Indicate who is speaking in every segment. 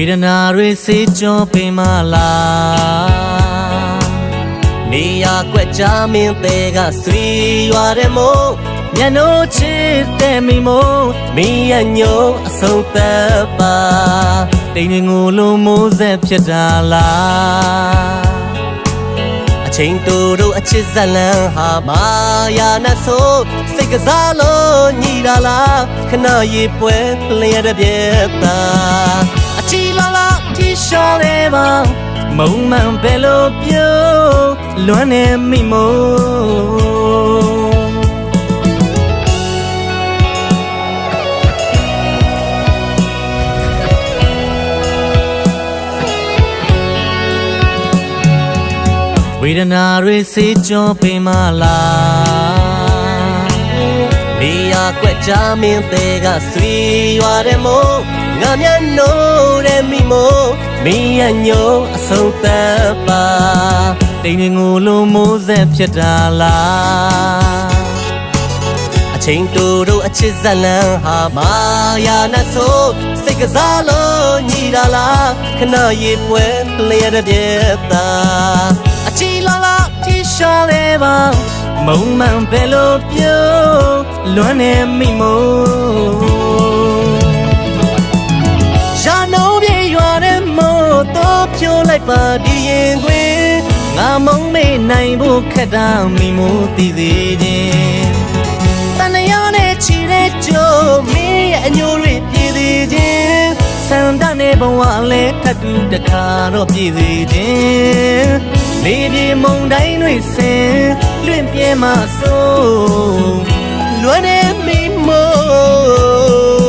Speaker 1: ေဒနာတွေစေကြောပေးမလားနေရကွက်ကြမင်းတဲ့ကဆွေရွာတဲ့မို့မျက်နှာချစ်တဲ့မိမို့မင်းရဲ့ညို့အဆုံးသက်ပါတိမ်ငိုလိုမိုးဆက်ဖြစ်တာလားအချိန်တူတို့အချစ်ဇလန်ဟာမာယာနဲ့ဆိုစိတ်ကစားလို့ညီတာလားခဏရေပွဲလျက်တဲ့ပြက်တာ အချီလာလာတီရှော်လေးပါမုံမှန်ပဲလို့ပြောလွမ်းနေမိမို့ဝေဒနာတွေစေကြောပေးမလားနေရကွက်ကြမင်းတဲ့ကဆွေရွာတဲ့မို့ ငါမျက်နှိုးတဲ့မိမို့မင်းရဲ့ညို့အဆုံးသက်ပါတိမ်ငိုလိုမိုးဆက်ဖြစ်တာလားအချိန်တူတို့အချစ်ဇလန်ဟာမာယာနဲ့ဆိုစိတ်ကစားလို့ညီတာလားခဏရေပွဲလျက်တဲ့ပြက်တာအချီလာလာတီရှော်လေးပါမုံမှန်ပဲလို့ပြောလွမ်းနေမိမို့ ဖြိုးလိုက်ပါဒီရင်ခွေငါမုံမေနိုင်ဖို့ခက်တာမိမို့တည်သေးခြင်းတန်ရနဲ့ချီတဲ့ကြိုးမင်းရဲ့အညိုတွေပြည့်သေးခြင်းဆန္ဒနဲ့ဘဝလဲထပ်တူတခါတော့ပြည့်သေးခြင်းလေပြေမုန်တိုင်းတွေဆင်လွင့်ပြဲမှဆိုလွမ်းနေမိမို့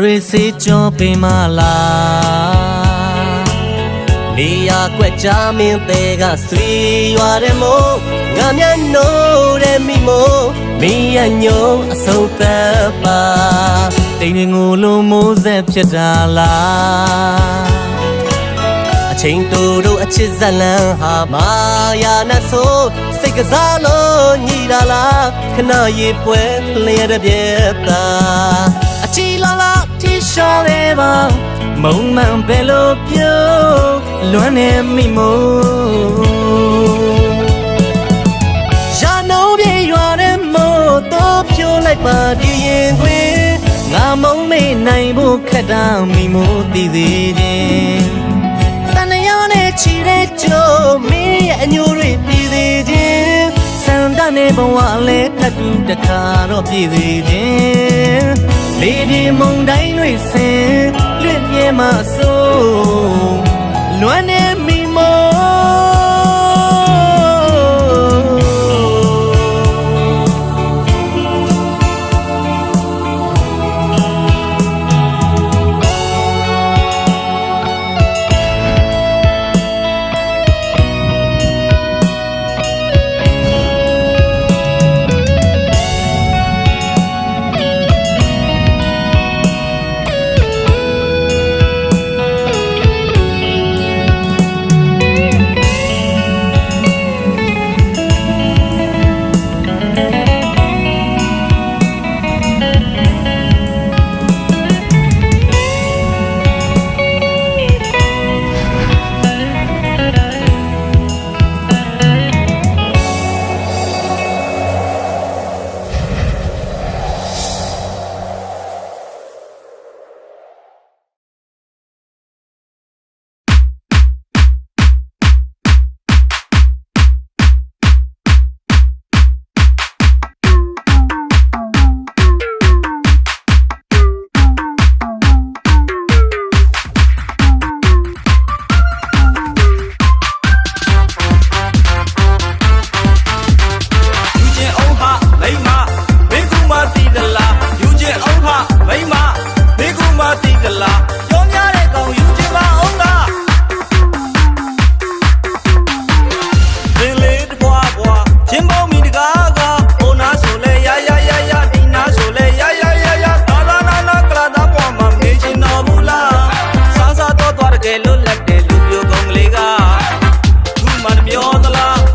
Speaker 1: တွေစေကြောပေးမလားနေရကွက်ကြမင်းတဲ့ကဆွေရွာတဲ့မို့ငါမျက်နှိုးတဲ့မိမို့မင်းရဲ့ညို့အဆုံးသက်ပါတိမ်ငိုလိုမိုးဆက်ဖြစ်တာလားအချိန်တူတို့အချစ်ဇလန်ဟာမာယာနဲ့ဆိုစိတ်ကစားလို့ညီတာလားခဏရေပွဲလျက်တဲ့ပြက်တာအချီလာလာ တီရှော်လေးပါမုံမှန်ပဲလို့ပြောလွမ်းနေမိမို့ရာနှုံးပြေရွာတဲ့မို့တော့ဖြိုးလိုက်ပါဒီရင်ခွေငါမုံမေ့နိုင်ဖို့ခက်တာမိမို့တည်သေးခြင်းတန်ရနဲ့ချီတဲ့ကြိုးမင်းရဲ့အညိုတွေပြည်သေးခြင်းစံတနဲ့ဘဝလဲထပ်တူတခါတော့ပြည်သေးခြင်း လေဒီမုန်တိုင်းတွေဆင်လွင့်ပြဲမှဆိုလွမ်းနေ
Speaker 2: တတ်တဲ့လူမျိုးကောင်ကလေးကသူမှမမျောသလား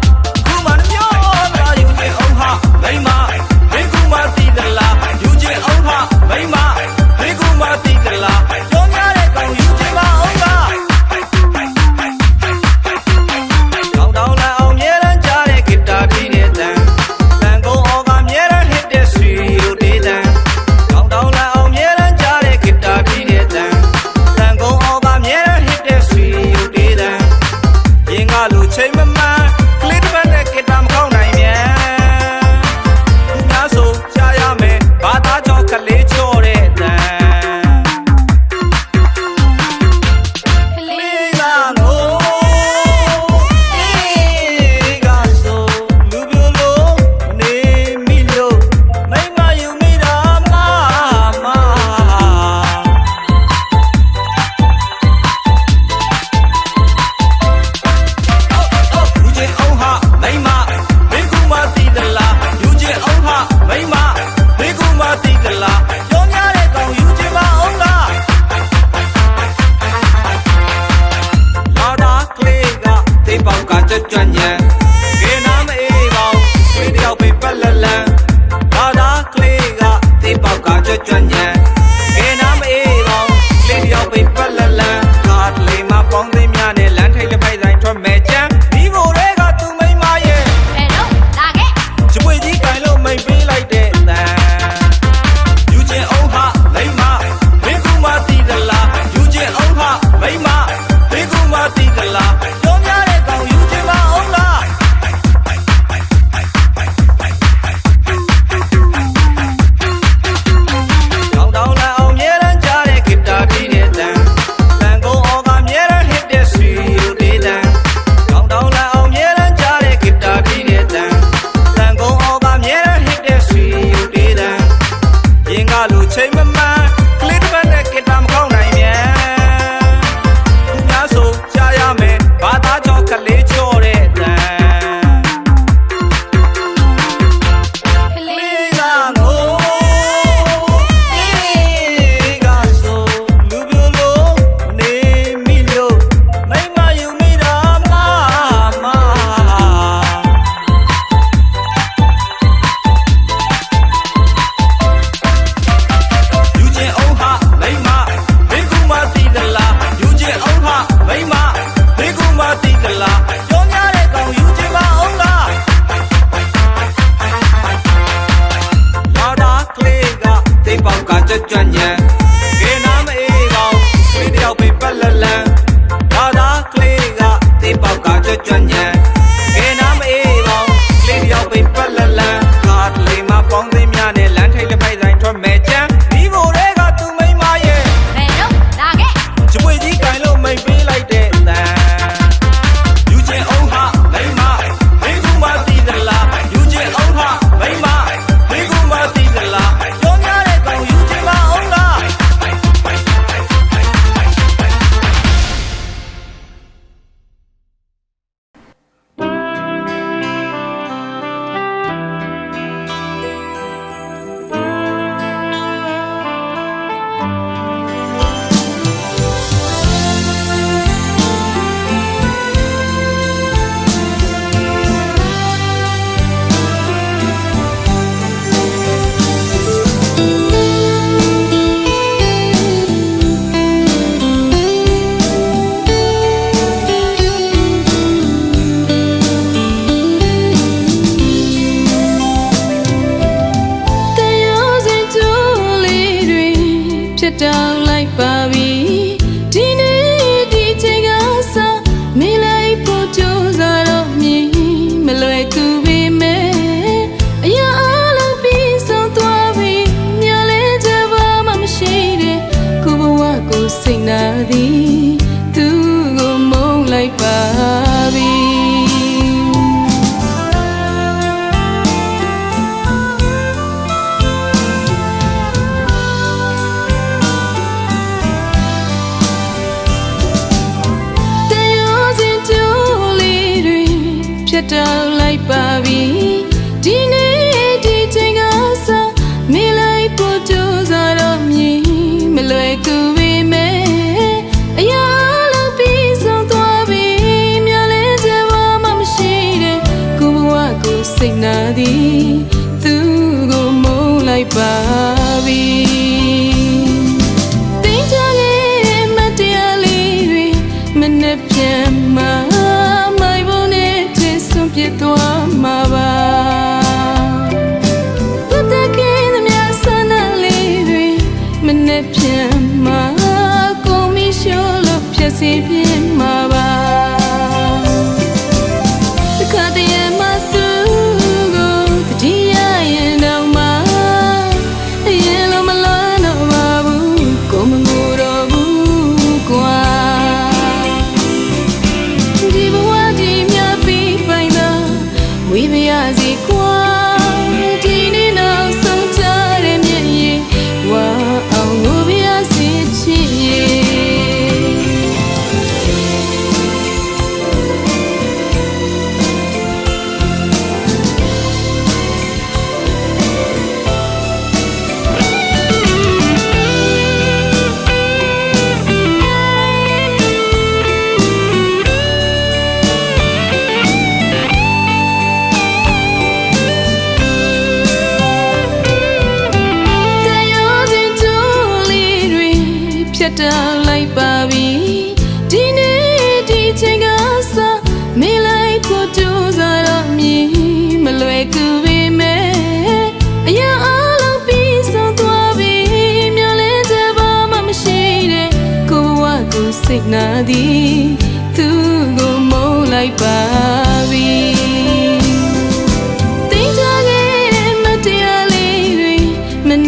Speaker 2: ပြီ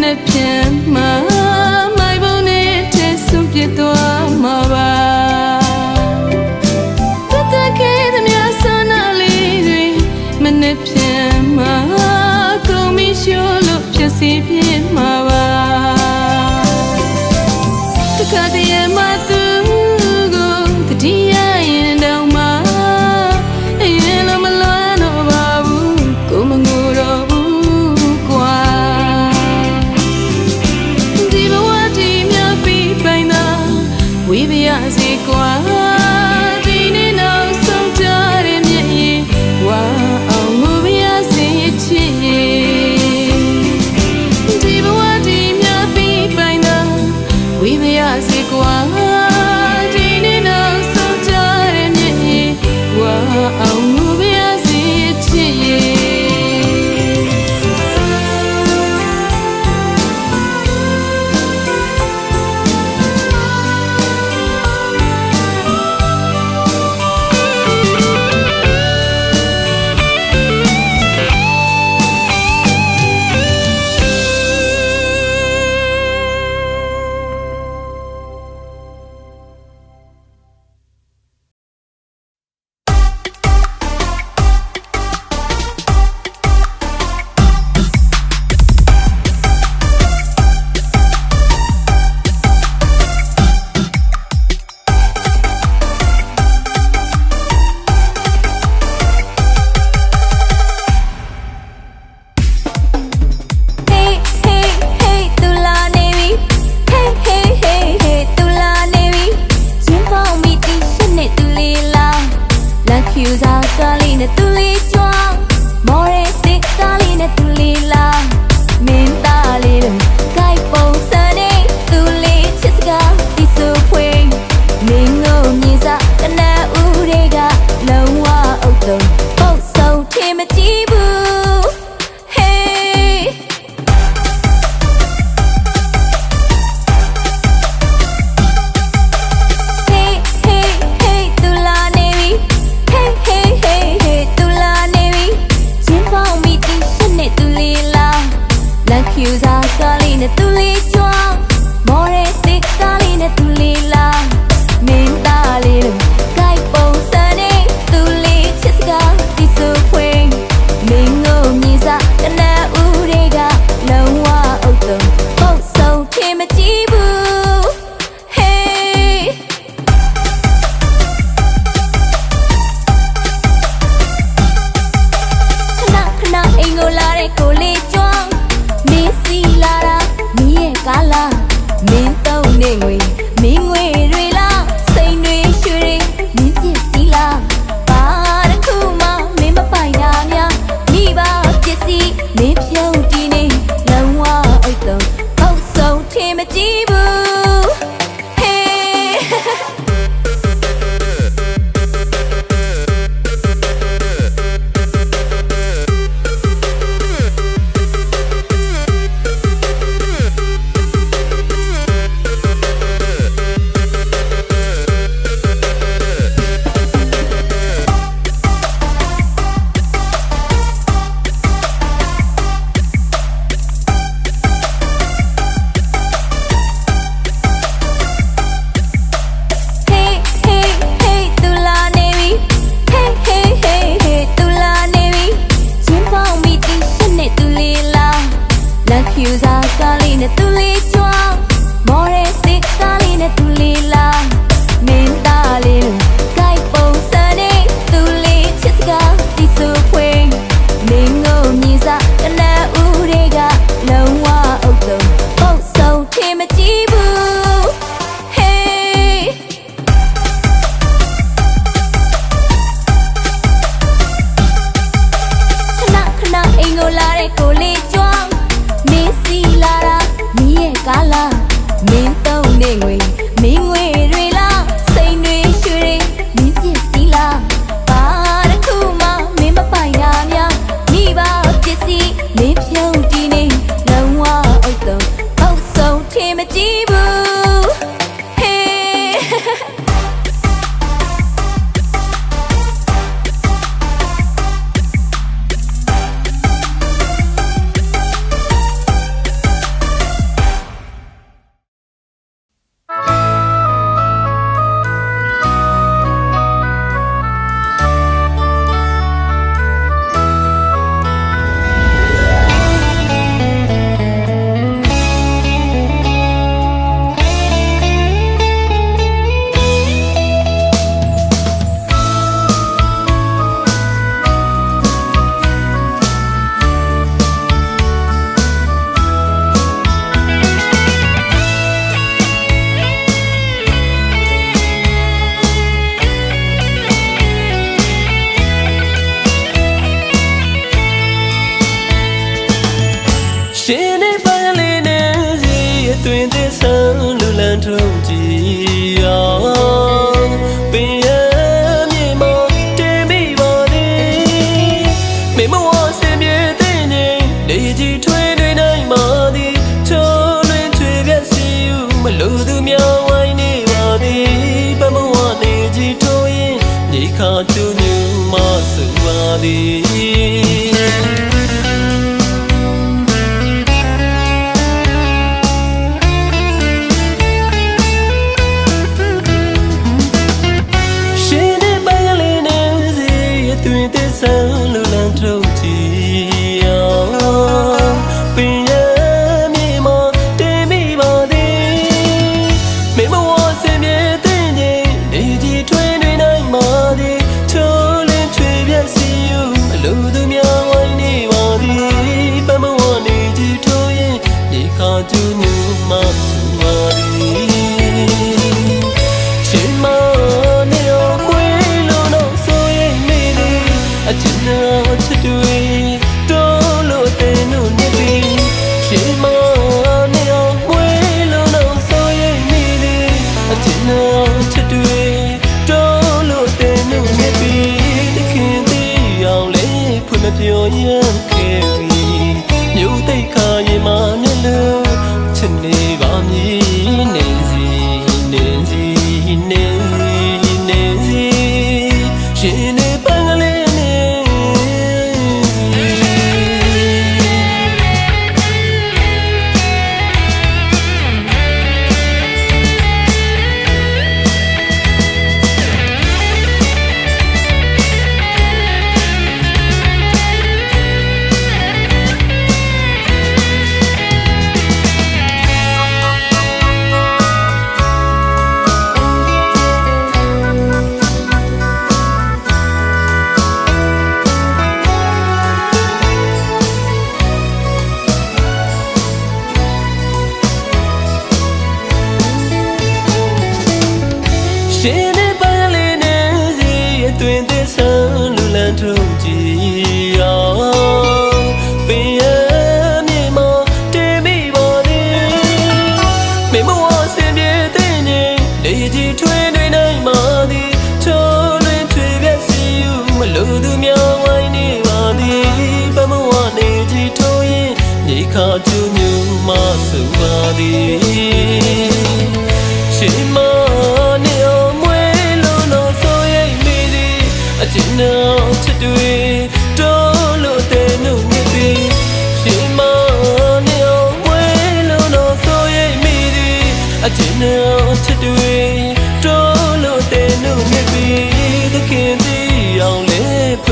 Speaker 2: မနှ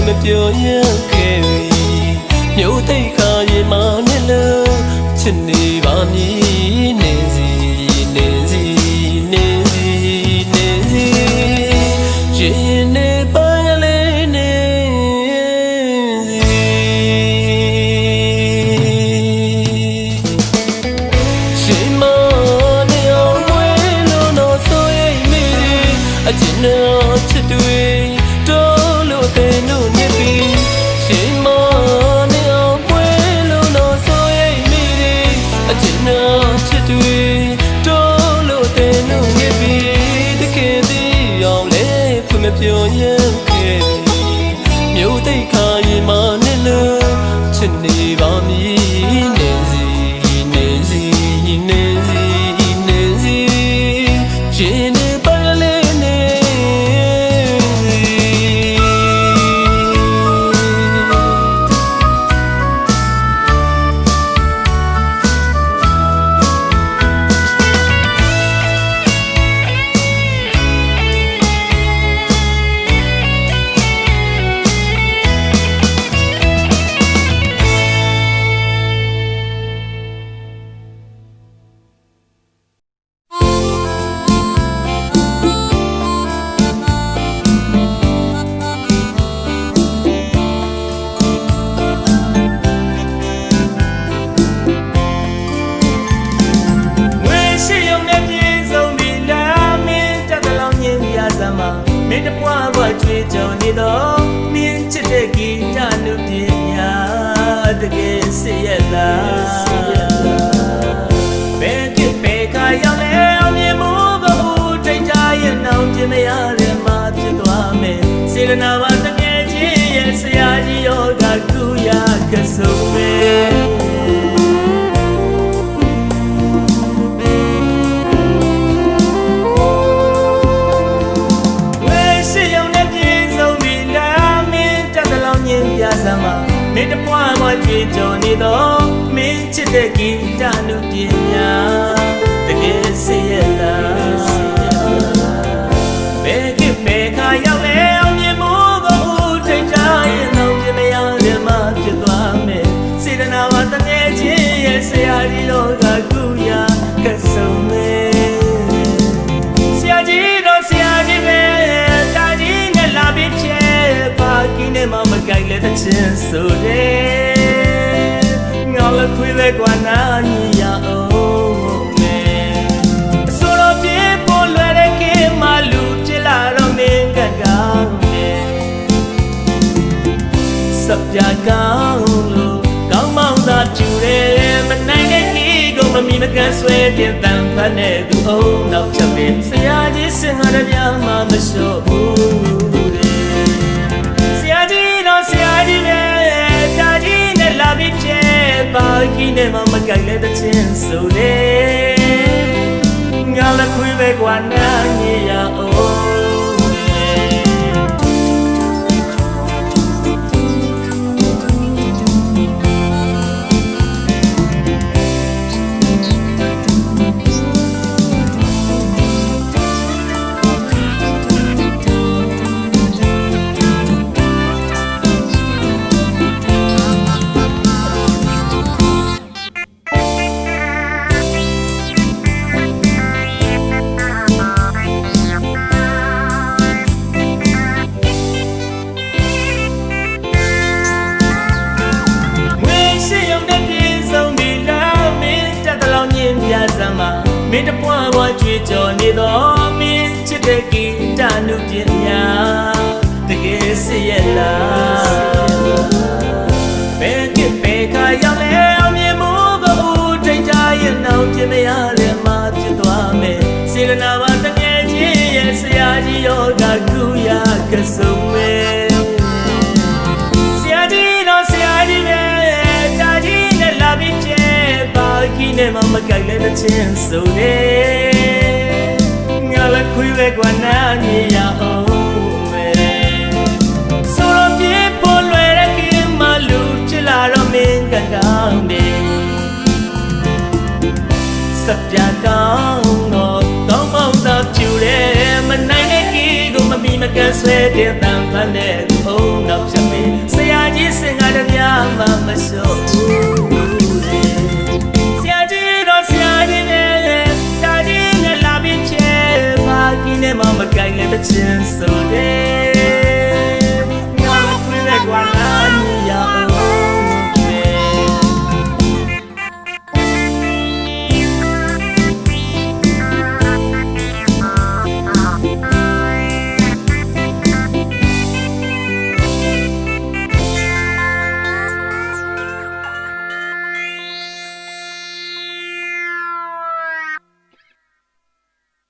Speaker 2: မပြောရ
Speaker 3: ခဲ့
Speaker 2: မြို့တိတ်ခါရင်မနဲ့လို့ချစ်နေပါမ
Speaker 4: ည် မင်းတပွားပွားကြွေးကြော်နေတော့မင်းချစ်တဲ့
Speaker 5: ဂီတနုပညာတကယ်စီရလား ချင်းဆိုတယ်ငါလည်းခွေးပဲကွာနာညီရအောင်မယ်ဆိုတော့ပြေပေါ်လွယ်တဲ့ကင်းမလူချစ်လာတော့မင်းကကောင်းတယ်စပ်ပြကောင်းလို့ကောင်းမောင်းသာကျူတယ်မနိုင်တဲ့ဒီကိုမမီမကန်ဆွဲပြတန်ဖတ်နဲ့သူအုံနောက်ချက်ပင်ဆရာကြီးစင်ဟာရပြမှာမလျှော့ နဲ့မမကြိုက်လဲတဲ့ချင်းဆိုလေငါလည်းခွေးပဲကွာနာညီရအောင် မှာ မမကြိုက်လဲတဲ့ချင်းဆိုလေငါလည်းခွေးပဲကွာနာနေရအောင်မယ်ဆိုတော့ပြေပေါ်လွယ်တဲ့ကင်းမလူချစ်လာတော့မင်းကကောင်းတယ်စပ်ပြကောင်းတော့ကောင်းမောင်းသာပြူတယ်မနိုင်တဲ့ကီကိုမမီမကန်ဆွဲတဲ့တန်ဖန်တဲ့ဘုံနောက်ချက်မင်းဆရာကြီးစင်ကားတည်းများမှမလျှော့ the chance so day. Now I'm free like one.